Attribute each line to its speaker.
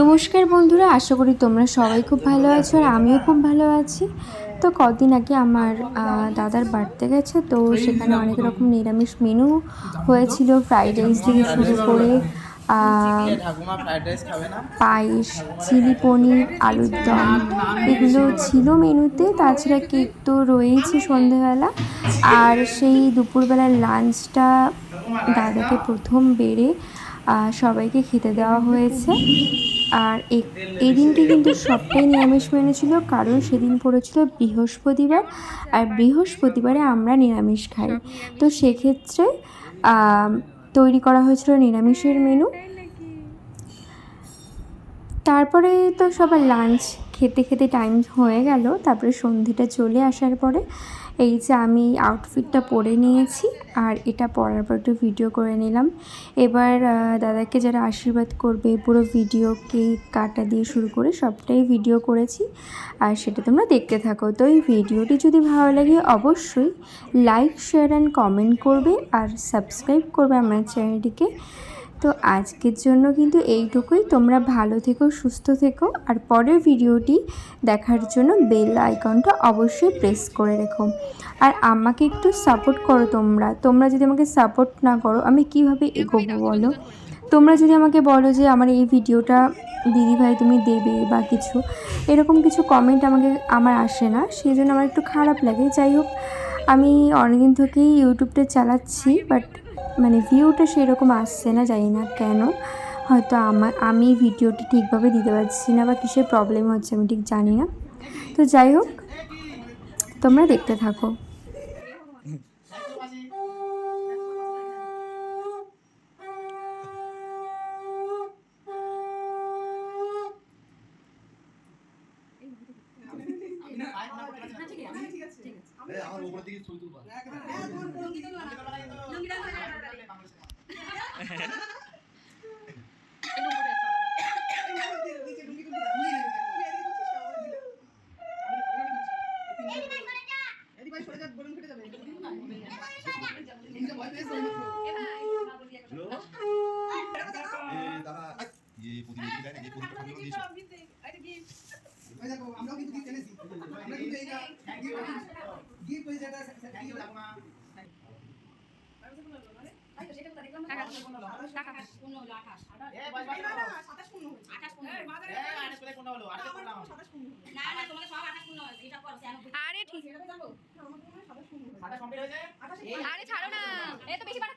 Speaker 1: নমস্কার বন্ধুরা, আশা করি তোমরা সবাই খুব ভালো আছো আর আমিও খুব ভালো আছি। তো কদিন আগে আমার দাদার বাড়তে গেছে, তো সেখানে অনেক রকম নিরামিষ মেনু হয়েছিল ফ্রাইড রাইস থেকে শুরু করে পায়েস, চিলি পনির, আলুর দম, এগুলো ছিল মেনুতে তাছাড়া কেক তো রয়েছে সন্ধেবেলা। আর সেই দুপুরবেলার লাঞ্চটা দাদাকে প্রথম বেড়ে সবাইকে খেতে দেওয়া হয়েছে। আর এই দিনটি কিন্তু সবটাই নিরামিষ মেনু ছিল কারণ সেদিন পড়েছিল বৃহস্পতিবার, আর বৃহস্পতিবারে আমরা নিরামিষ খাই। তো সেক্ষেত্রে তৈরি করা হয়েছিল নিরামিষের মেনু। তারপরে তো সবার লাঞ্চ। খেতে খেতে টাইম হয়ে গেল, তারপরে সন্ধেটা চলে আসার পরে এই যে আমি আউটফিটটা পরে নিয়েছি আর এটা পরার পর একটু ভিডিও করে নিলাম। এবার দাদাকে যারা আশীর্বাদ করবে, পুরো ভিডিও কেক কাটা দিয়ে শুরু করে সবটাই ভিডিও করেছি। আর সেটা তোমরা দেখতে থাকো। তো এই ভিডিওটি যদি ভালো লাগে অবশ্যই লাইক শেয়ার অ্যান্ড কমেন্ট করবে আর সাবস্ক্রাইব করবে আমার চ্যানেলটিকে তো আজকের জন্য কিন্তু এইটুকুই। তোমরা ভালো থেকো, সুস্থ থেকো, আর পরের ভিডিওটি দেখার জন্য বেল আইকনটা অবশ্যই প্রেস করে রেখো। আর আমাকে একটু সাপোর্ট করো তোমরা। তোমরা যদি আমাকে সাপোর্ট না করো, আমি কীভাবে এগোবো বলো? তোমরা যদি আমাকে বলো যে আমার এই ভিডিওটা দিদি ভাই তুমি দেবে বা কিছু, এরকম কিছু কমেন্ট আমাকে, আমার আসে না। সেই জন্য আমার একটু খারাপ লাগে। যাই হোক আমি অনেকদিন থেকেই ইউটিউবটা চালাচ্ছি বাট মানে ভিউটা সেরকম আসছে না, জানি না কেন। হয়তো আমার আমি ভিডিওটি ঠিকভাবে দিতে পারছি না বা কিসের প্রবলেম হচ্ছে আমি ঠিক জানি না। তো যাই হোক, তোমরা দেখতে থাকো।
Speaker 2: দাদা আই, এই প্রদীপ দেয় না এই প্রদীপটা ঠাকুর দিয়েছ
Speaker 3: আমরাও কিন্তু gift এনেছি। আমরা কিন্তু এইটা gift হয়েছে এটা
Speaker 4: আরে ঠিক। আরে ছাড়ো না। এ তো বেশি বয়স